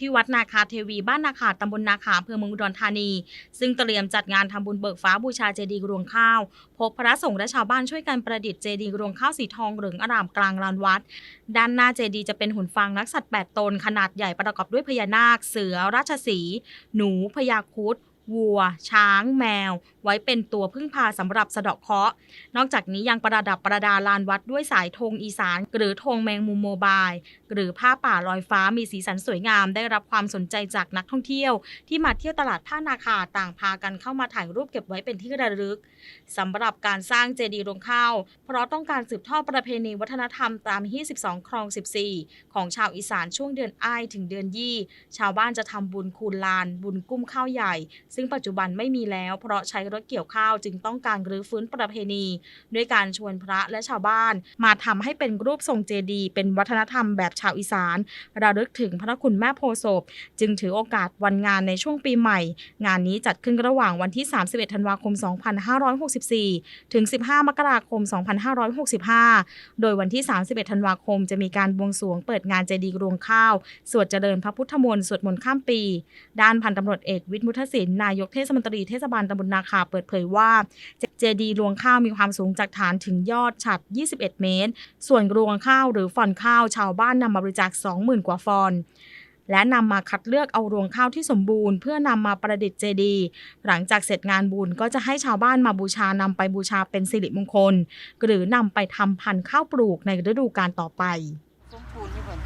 ที่วัดนาคาเทวีบ้านนาคาตำบลนาคาอำเภอเมืองอุดรธานี ซึ่งเตรียมจัดงานทำบุญเบิกฟ้าบูชาเจดีย์รวงข้าว พบพระสงฆ์และชาวบ้านช่วยกันประดิษฐ์เจดีย์รวงข้าวสีทองเหลืองอร่ามกลางลานวัด ด้านหน้าเจดีย์จะเป็นหุ่นฟางนักสัตว์8ตนขนาดใหญ่ประกอบด้วยพญานาค เสือราชสีห์หนูพญาครุด วัว ช้าง แมว ไว้เป็นตัวพึ่งพาสำหรับสะเดาะเคราะห์นอกจากนี้ยังประดับประดาลานวัดด้วยสายธงอีสาน หรือธงแมงมุมโมบาย หรือผ้าป่าลอยฟ้ามีสีสันสวยงาม ได้รับความสนใจจากนักท่องเที่ยว ที่มาเที่ยวตลาดผ้านาคาต่างพากันเข้ามาถ่ายรูปเก็บไว้เป็นที่ระลึกสำหรับการสร้างเจดีย์รวงข้าว เพราะต้องการสืบทอดประเพณีวัฒนธรรมตามที่12ครอง 14 ของชาวอีสานช่วงเดือนอ้ายถึงเดือนยี่ ชาวบ้านจะทำบุญคูณลาน บุญกุ้มข้าวใหญ่ซึ่งปัจจุบันไม่มีแล้ว เพราะใช้รถเกี่ยวข้าวจึงต้องการรื้อฟื้นประเพณี ด้วยการชวนพระและชาวบ้าน มาทำให้เป็นรูปทรงเจดีย์เป็นวัฒนธรรมแบบชาวอีสานระลึกถึงพระคุณแม่โพศพจึงถือโอกาสวันงานในช่วงปีใหม่ งานนี้จัดขึ้นระหว่างวันที่ 31 ธันวาคม 2564 ถึง 15 มกราคม 2565 โดยวันที่ 31 ธันวาคมจะมีการบวงสรวงเปิดงานเจดีย์รวงข้าว สวดเจริญพระพุทธมนต์สวดมนต์ข้ามปี ด้านพันตำรวจเอกวิทย์มุทศิลป์นายกเทศมนตรีเทศบาลตำบลนาคาเปิดเผยว่าเจดีรวงข้าวมีความสูงจากฐานถึงยอดฉัด 21 เมตร ส่วนรวงข้าวหรือฟอนข้าวชาวบ้านนำมาบริจาค 20,000 กว่าฟอนและนำมาคัดเลือกเอารวงข้าวที่สมบูรณ์เพื่อนำมาประดิษฐ์เจดีย์หลังจากเสร็จงานบุญก็จะให้ชาวบ้านมาบูชานำไปบูชาเป็นสิริมงคล หรือนำไปทำพันธุ์ข้าวปลูกในฤดูกาลต่อไปสมบูรณ์นี่เพิ่น